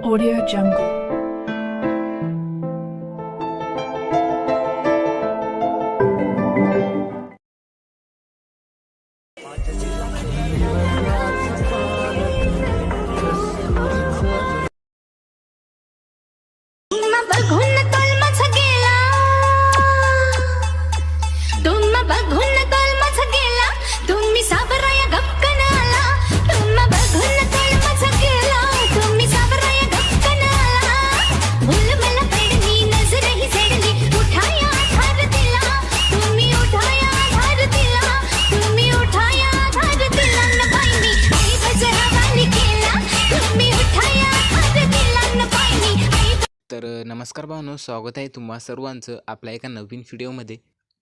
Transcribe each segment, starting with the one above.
Audio Jungle. नमस्कार भावनो स्वागत आहे तुम्हा सर्वांचं आपल्या एका नवीन व्हिडिओमध्ये.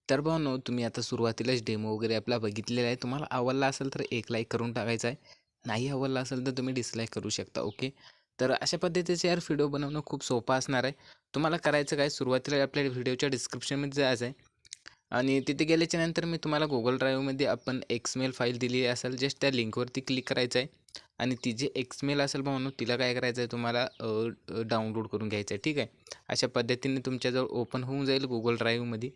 तर भावनो तुम्ही आता सुरुवातीलाच डेमो वगैरे आपला बघितलेला आहे. तुम्हाला आवडला असेल तर एक लाईक करून टाकायचा आहे. नाही आवडला असेल तर तुम्ही डिसलाईक करू शकता ओके तर अशा पद्धतीचे यार व्हिडिओ बनवणं खूप सोपं असणार आहे. तुम्हाला करायचं काय? सुरुवातीला आपल्या व्हिडिओच्या डिस्क्रिप्शनमध्ये जायचं आहे. आणि तिथे गेल्याच्यानंतर मी तुम्हाला गुगल ड्राईव्हमध्ये आपण एक्समेल फाईल दिली असेल जस्ट त्या लिंकवरती क्लिक करायचं आहे. आणि ती जी एक्समेल असेल म्हणून तिला काय करायचं आहे तुम्हाला डाउनलोड करून घ्यायचं आहे ठीक आहे? अशा पद्धतीने तुमच्याजवळ ओपन होऊन जाईल गुगल ड्राईव्हमध्ये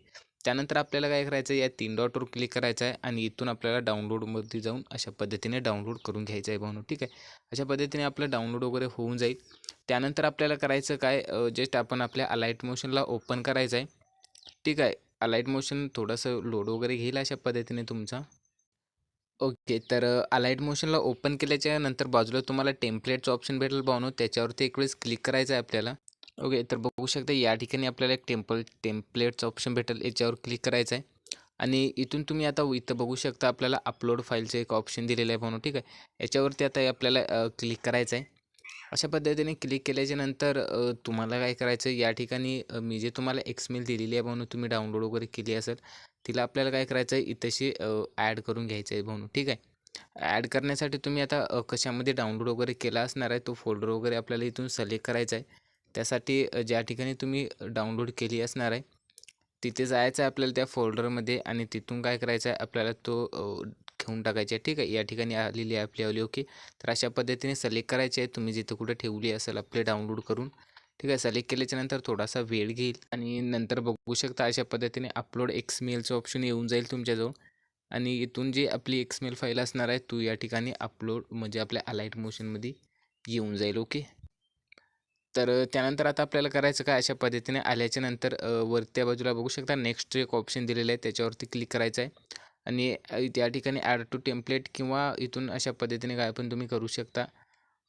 त्यानंतर आपल्याला काय करायचं आहे या तीन डॉटवर क्लिक करायचं आहे आणि इथून आपल्याला डाउनलोडमध्ये जाऊन अशा पद्धतीने डाउनलोड करून घ्यायचं आहे म्हणून ठीक आहे? अशा पद्धतीने आपलं डाउनलोड वगैरे होऊन जाईल. त्यानंतर आपल्याला करायचं काय जस्ट आपण आपल्या अलाईट मोशनला ओपन करायचं आहे ठीक आहे? अलाईट मोशन थोडंसं लोड वगैरे घेईल अशा पद्धतीने तुमचा. ओके तर अलाईट मोशनला ओपन केल्याच्यानंतर बाजूला तुम्हाला टेम्पलेटचं ऑप्शन भेटेल पाहून त्याच्यावरती एक वेळेस क्लिक करायचं आहे आपल्याला. ओके तर बघू शकता या ठिकाणी आपल्याला एक टेम्पल टेम्पलेटचं ऑप्शन भेटेल याच्यावर क्लिक करायचं आहे. आणि इथून तुम्ही आता इथं बघू शकता आपल्याला अपलोड फाईलचं एक ऑप्शन दिलेलं आहे म्हणून ठीक आहे. याच्यावरती आता आपल्याला क्लिक करायचं आहे. अशा पद्धतीने क्लिक केल्याच्यानंतर तुम्हाला काय करायचं? आहे या ठिकाणी मी जे तुम्हाला एक्समेल दिलेली आहे म्हणून तुम्ही डाउनलोड वगैरे केली असेल तिला आपल्याला काय करायचं आहे? इथंशी ॲड करून घ्यायचं आहे म्हणून ठीक आहे? ॲड करण्यासाठी तुम्ही आता कशामध्ये डाउनलोड वगैरे केला असणार आहे? तो फोल्डर वगैरे आपल्याला इथून सिलेक्ट करायचा आहे. त्यासाठी ज्या ठिकाणी तुम्ही डाउनलोड केली असणार आहे तिथे जायचं आहे आपल्याला त्या फोल्डरमध्ये आणि तिथून काय करायचं आहे? आपल्याला तो घेऊन टाकायची. आहे ठीक आहे? या ठिकाणी आलेली आहे आपली आवली ओके तर अशा पद्धतीने सलेक्ट करायचे आहे. तुम्ही जिथं कुठं ठेवली असेल आपले डाउनलोड करून. ठीक आहे? सलेक्ट केल्याच्यानंतर थोडासा वेळ घेईल. आणि नंतर बघू शकता अशा पद्धतीने अपलोड एक्समेलचं ऑप्शन येऊन जाईल तुमच्याजवळ. आणि इथून जी आपली एक्समेल फाईल असणार आहे तू या ठिकाणी अपलोड म्हणजे आपल्या अलाईट मोशनमध्ये येऊन जाईल. ओके तर त्यानंतर आता आपल्याला करायचं काय? अशा पद्धतीने आल्याच्यानंतर वरत्या बाजूला बघू शकता. नेक्स्ट एक ऑप्शन दिलेलं आहे त्याच्यावरती क्लिक करायचं आहे. आणि त्या ठिकाणी ॲड टू टेम्पलेट किंवा इथून अशा पद्धतीने काय पण तुम्ही करू शकता.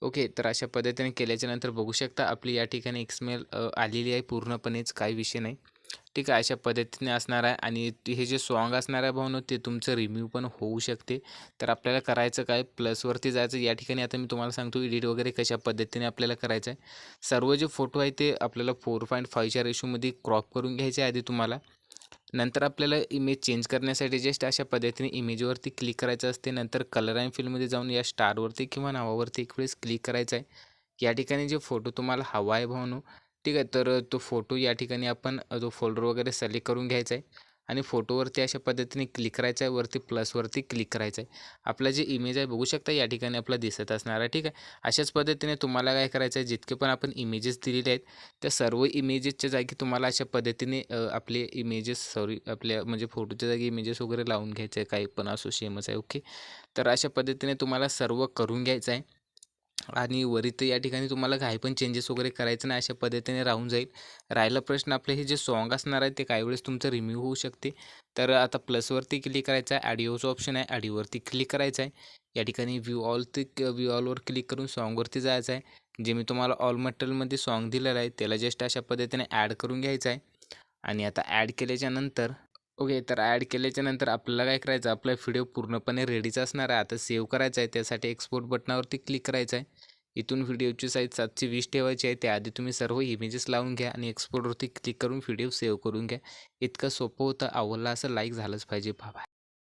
ओके तर अशा पद्धतीने केल्याच्यानंतर बघू शकता आपली या ठिकाणी एक्समेल आलेली आहे पूर्णपणेच काही विषय नाही. ठीक आहे अशा पद्धतीने असणार आहे आणि हे जे सॉन्ग असणार आहे भावनो ते तुमचं रिम्यू पण होऊ शकते. तर आपल्याला करायचं काय? प्लसवरती जायचं या ठिकाणी आता मी तुम्हाला सांगतो एडिट वगैरे कशा पद्धतीने आपल्याला करायचं आहे. सर्व जे फोटो आहे ते आपल्याला फोर पॉईंट फायच्या रेशोमध्ये क्रॉप करून घ्यायचे आधी तुम्हाला. नंतर आपल्याला इमेज चेंज करण्यासाठी जस्ट अशा पद्धतीने इमेजवरती क्लिक करायचं असते. नंतर कलर अँड फिल्डमध्ये जाऊन या स्टारवरती किंवा नावावरती एक वेळेस क्लिक करायचं आहे. या ठिकाणी जे फोटो तुम्हाला हवा आहे भावनो ठीक आहे. तर तो फोटो या ठिकाणी आपण जो तो फोल्डर वगैरे सिलेक्ट करून घ्यायचा आहे. आणि फोटोवरती अशा पद्धतीने क्लिक करायचं आहे वरती प्लसवरती क्लिक करायचं आहे आपला जे इमेज आहे बघू शकता या ठिकाणी आपला दिसत असणार आहे ठीक आहे? अशाच पद्धतीने तुम्हाला काय करायचं आहे जितके पण आपण इमेजेस दिलेले आहेत त्या सर्व इमेजेसच्या जागी तुम्हाला अशा पद्धतीने आपले इमेजेस सॉरी आपल्या म्हणजे फोटोच्या जागी इमेजेस वगैरे लावून घ्यायचं आहे काही पण असो सेमच आहे ओके तर अशा पद्धतीने तुम्हाला सर्व करून घ्यायचं आहे आणि वरित या ठिकाणी तुम्हाला काही पण चेंजेस वगैरे करायचं नाही अशा पद्धतीने राहून जाईल. राहिला प्रश्न आपले हे जे सॉन्ग असणार आहे ते काही वेळेस तुमचं रिम्यू होऊ शकते. तर आता प्लसवरती क्लिक करायचं आहे ॲडिओचं ऑप्शन आहे ॲडिओवरती क्लिक करायचं आहे. या ठिकाणी व्ह्यू ऑल ते व्ह्यू ऑलवर क्लिक करून सॉन्गवरती जायचं आहे. जे मी तुम्हाला ऑल मटेरियलमध्ये सॉन्ग दिलेलं आहे त्याला जस्ट अशा पद्धतीने ॲड करून घ्यायचं आहे. आणि आता ॲड केल्याच्यानंतर ओके तर ॲड केल्याच्यानंतर आपल्याला काय करायचं? आपला व्हिडिओ पूर्णपणे रेडीच असणार आहे. आता सेव्ह करायचा आहे त्यासाठी एक्सपोर्ट बटनावरती क्लिक करायचं आहे. इथून व्हिडिओची साईज सातशे वीस ठेवायची आहे. त्याआधी तुम्ही सर्व इमेजेस लावून घ्या आणि एक्सपोर्टवरती क्लिक करून व्हिडिओ सेव्ह करून घ्या. इतकं सोपं होतं. आवडला असं लाईक झालंच पाहिजे. बाबा